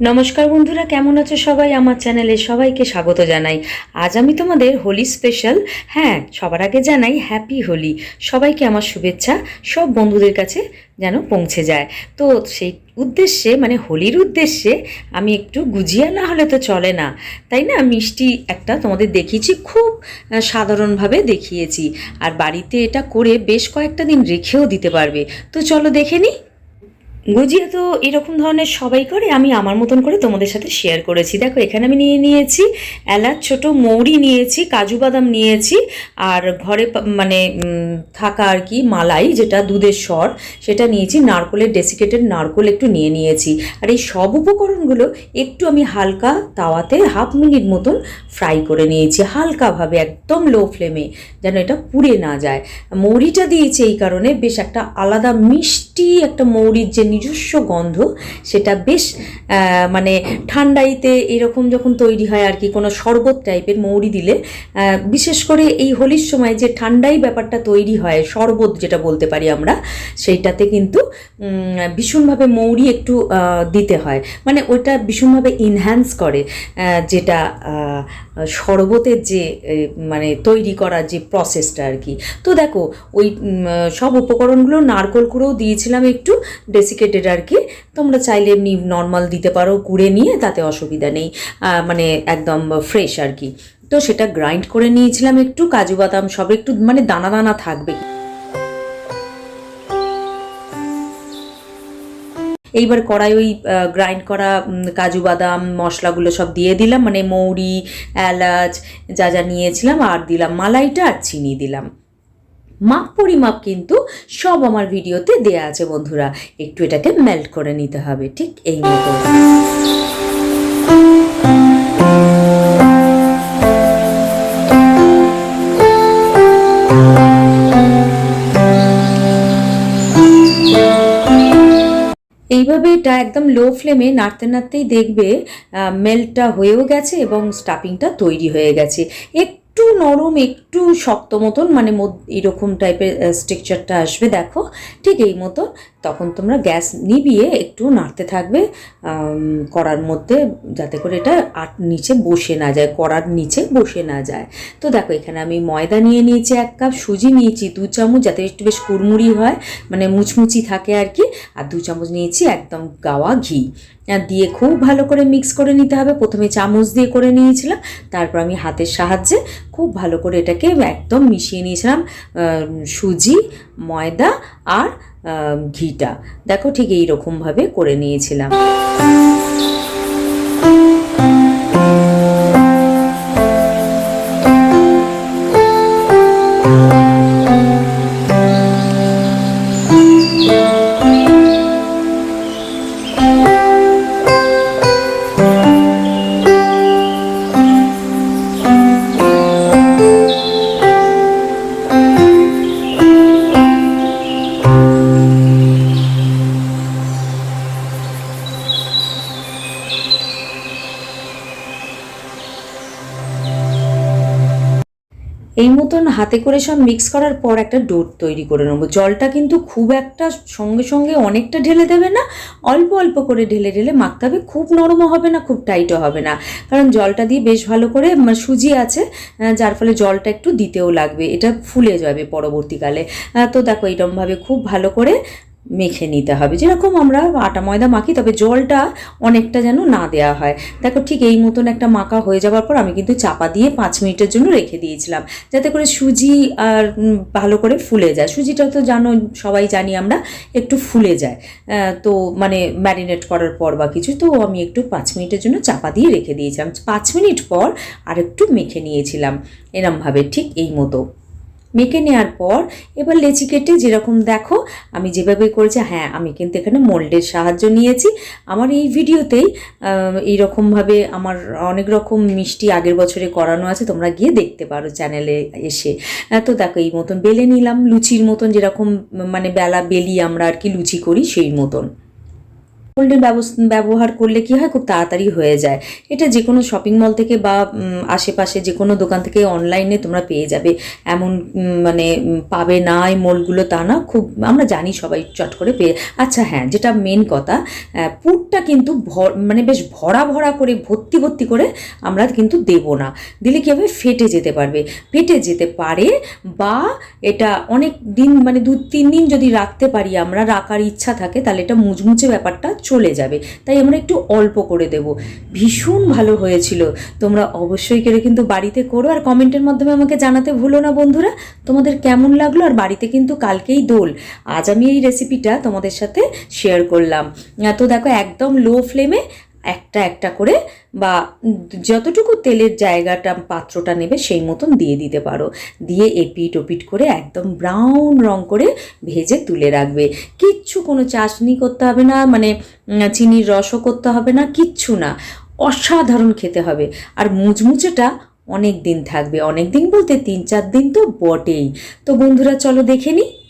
নমস্কার বন্ধুরা, কেমন আছো সবাই? আমার চ্যানেলে সবাইকে স্বাগত জানাই। আজ আমি তোমাদের হোলি স্পেশাল হ্যাঁ সবার আগে জানাই হ্যাপি হোলি। সবাইকে আমার শুভেচ্ছা, সব বন্ধুদের কাছে যেন পৌঁছে যায়। তো সেই উদ্দেশ্যে মানে হোলির উদ্দেশ্যে আমি একটু গুজিয়া না হলে তো চলে না। তাই না, মিষ্টি একটা তোমাদের দেখিয়েছি, খুব সাধারণভাবে দেখিয়েছি। আর বাড়িতে এটা করে বেশ কয়েকটা দিন রেখেও দিতে পারবে। তো চলো দেখে নিই। গুজিয়া তো এরকম ধরনের সবাই করে, আমি আমার মতন করে তোমাদের সাথে শেয়ার করেছি। দেখো, এখানে আমি নিয়ে নিয়েছি এলাচ, ছোট মৌরি নিয়েছি, কাজু বাদাম নিয়েছি, আর ঘরে মানে থাকা আর কি মালাই, যেটা দুধের স্বর সেটা নিয়েছি, নারকলের ডেসিকেটেড নারকল একটু নিয়ে নিয়েছি। আর এই সব উপকরণগুলো একটু আমি হালকা তাওয়াতে হাফ মিনিট মতন ফ্রাই করে নিয়েছি, হালকাভাবে, একদম লো ফ্লেমে যেন এটা পুড়ে না যায়। মৌরিটা দিয়েছি এই কারণে, বেশ একটা আলাদা মিষ্টি একটা মৌরির যে নিজস্ব গন্ধ, সেটা বেশ মানে ঠান্ডাইতে এরকম যখন তৈরি হয় আর কি, কোনো শরবত টাইপের মৌরি দিলে বিশেষ করে এই হোলির সময় যে ঠান্ডাই ব্যাপারটা তৈরি হয়, শরবত যেটা বলতে পারি আমরা, সেইটাতে কিন্তু ভীষণভাবে মৌরি একটু দিতে হয়। মানে ওইটা ভীষণভাবে ইনহ্যান্স করে যেটা শরবতের যে মানে তৈরি করার যে প্রসেসটা আর কি। তো দেখো, ওই সব উপকরণগুলো নারকল করেও দিয়েছিলাম একটু ডেসিকেটেড আর কি, তোমরা চাইলে এমনি নর্মাল দিতে পারো, কুড়ে নিয়ে তাতে অসুবিধা নেই মানে একদম ফ্রেশ আর কি। তো সেটা গ্রাইন্ড করে নিয়েছিলাম একটু, কাজু বাদাম সব একটু মানে দানা দানা থাকবে। এইবার কড়াই ওই গ্রাইন্ড করা কাজু বাদাম, মশলাগুলো সব দিয়ে দিলাম মানে মৌরি, এলাচ, যা যা নিয়েছিলাম, আর দিলাম মালাইটা আর চিনি দিলাম। মাপ পরিমাপ কিন্তু সব আমার ভিডিওতে দেয়া আছে বন্ধুরা। একটু এটাকে মেল্ট করে নিতে হবে, ঠিক এই মতো। এইভাবে এটা একদম লো ফ্লেমে নাড়তে নাড়তেই দেখবে মেলটা হয়েও গেছে এবং স্টাফিংটা তৈরি হয়ে গেছে। একটু নরম, একটু শক্ত মতন মানে এরকম টাইপের স্ট্রাকচারটা আসবে, দেখো। ঠিক এই মতো তখন তোমরা গ্যাস নিভিয়ে একটু নাড়তে থাকবে কড়ার মধ্যে, যাতে করে এটা আট নিচে বসে না যায়, কড়ার নিচে বসে না যায়। তো দেখো, এখানে আমি ময়দা নিয়ে নিয়েছি এক কাপ, সুজি নিয়েছি দু চামচ, যাতে একটু বেশ কুড়মুড়ি হয় মানে মুচমুচি থাকে আর কি। আর দু চামচ নিয়েছি একদম গাওয়া ঘি। দিয়ে খুব ভালো করে মিক্স করে নিতে হবে। প্রথমে চামচ দিয়ে করে নিয়েছিলাম, তারপর আমি হাতের সাহায্যে খুব ভালো করে এটাকে একদম মিশিয়ে নিয়েছিলাম সুজি, ময়দা আর ঘিটা। দেখো ঠিক এইরকমভাবে করে নিয়েছিলাম। এই মতন হাতে করে সব মিক্স করার পর একটা ডোট তৈরি করে নেব। জলটা কিন্তু খুব একটা সঙ্গে সঙ্গে অনেকটা ঢেলে দেবে না, অল্প অল্প করে ঢেলে ঢেলে মাখতে হবে। খুব নরমও হবে না, খুব টাইটও হবে না। কারণ জলটা দিয়ে বেশ ভালো করে সুজি আছে যার ফলে জলটা একটু দিতেও লাগবে। এটা ফুলে যাবে পরবর্তীকালে। তো দেখো এরকমভাবে খুব ভালো করে মেখে নিতে হবে। যেরকম আমরা আটা, ময়দা মাখি, তবে জলটা অনেকটা যেন না দেওয়া হয়। দেখো ঠিক এই মতন একটা মাখা হয়ে যাওয়ার পর আমি কিন্তু চাপা দিয়ে পাঁচ মিনিটের জন্য রেখে দিয়েছিলাম। যাতে করে সুজি আর ভালো করে ফুলে যায়। সুজিটা তো জানো, সবাই জানি আমরা, একটু ফুলে যায়। তো মানে ম্যারিনেট করার পর বা কিছু, তো আমি একটু পাঁচ মিনিটের জন্য চাপা দিয়ে রেখে দিয়েছিলাম। পাঁচ মিনিট পর আর একটু মেখে নিয়েছিলাম। এরমভাবে ঠিক এই মতো। মেখে নেওয়ার পর এবার লেচি কেটে যেরকম দেখো, আমি যেভাবে করেছি হ্যাঁ আমি কিন্তু এখানে মোল্ডের সাহায্য নিয়েছি। আমার এই ভিডিওতেই এইরকমভাবে আমার অনেক রকম মিষ্টি আগের বছরে করানো আছে, তোমরা গিয়ে দেখতে পারো চ্যানেলে এসে। তো দেখো, এই মতন বেলে নিলাম, লুচির মতন যেরকম মানে বেলা বেলি আমরা আর কি লুচি করি, সেই মতন। মোল্ডের ব্যবহার করলে কি হয়? খুব তাড়াতাড়ি হয়ে যায়। এটা যে কোনো শপিং মল থেকে বা আশেপাশে যে কোনো দোকান থেকে অনলাইনে তোমরা পেয়ে যাবে। এমন মানে পাবে না এই মোল্ডগুলো তা না। খুব, আমরা জানি সবাই চট করে পেয়ে। আচ্ছা হ্যাঁ যেটা মেন কথা পুরটা কিন্তু মানে বেশ ভরা ভরা করে, ভর্তি ভর্তি করে আমরা কিন্তু দেব না। দিলে কী হবে? ফেটে যেতে পারবে। ফেটে যেতে পারে বা এটা অনেক দিন মানে দু তিন দিন যদি রাখতে পারি আমরা, রাখার ইচ্ছা থাকে, তাহলে এটা মুচমুচে ব্যাপারটা চলে যাবে। তাই আমরা একটু অল্প করে দেব। ভীষণ ভালো হয়েছিল। তোমরা অবশ্যই করে কিন্তু বাড়িতে করো। আর কমেন্টের মাধ্যমে আমাকে জানাতে ভুলো না বন্ধুরা। তোমাদের কেমন লাগল? আর বাড়িতে কিন্তু কালকেই দোল। আজ আমি এই রেসিপিটা তোমাদের সাথে শেয়ার করলাম। তো দেখো একদম লো ফ্লেমে একটা একটা করে বা যতটুকু তেলের জায়গাটা পাত্রটা নেবে সেই মতন দিয়ে দিতে পারো। দিয়ে এপিট ওপিট করে একদম ব্রাউন রং করে ভেজে তুলে রাখবে। কিচ্ছু কোনো চাশনি করতে হবে না মানে চিনির রসও করতে হবে না, কিচ্ছু না। অসাধারণ খেতে হবে। আর মুচমুচেটা অনেক দিন থাকবে। অনেক দিন বলতে তিন চার দিন তো বটেই। তো বন্ধুরা, চলো দেখে নিই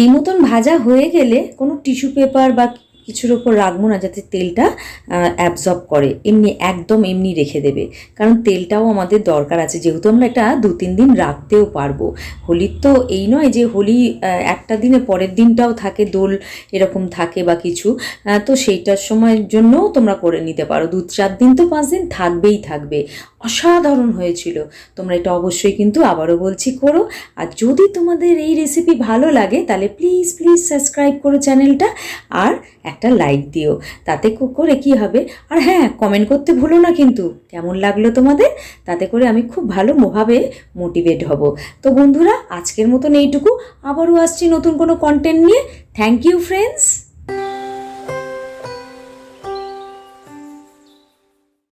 এই মতন ভাজা হয়ে গেলে কোনো টিস্যু পেপার বা কিছুর ওপর রাখব না যাতে তেলটা অ্যাবজর্ব করে। এমনি, একদম এমনি রেখে দেবে। কারণ তেলটাও আমাদের দরকার আছে। যেহেতু আমরা এটা দু, তিন দিন রাখতেও পারব। হোলির তো এই নয় যে হোলি একটা দিনে পরের দিনটাও থাকে, দোল এরকম থাকে বা কিছু তো সেইটার সময়ের জন্যও তোমরা করে নিতে পারো। দু, চার দিন তো পাঁচ দিন থাকবেই থাকবে। অসাধারণ হয়েছিল। তোমরা এটা অবশ্যই কিন্তু আবারও বলছি করো। আর যদি তোমাদের এই রেসিপি ভালো লাগে, তাহলে প্লিজ প্লিজ সাবস্ক্রাইব করো চ্যানেলটা আর একটা লাইক দিও। তাতে করে কি হবে? আর হ্যাঁ কমেন্ট করতে ভুলো না কিন্তু। কেমন লাগল তোমাদের? তাতে করে আমি খুব ভালোভাবে মোটিভেট হব। তো বন্ধুরা, আজকের মতন এইটুকু। আবারও আসছি নতুন কোনো কন্টেন্ট নিয়ে। Thank you friends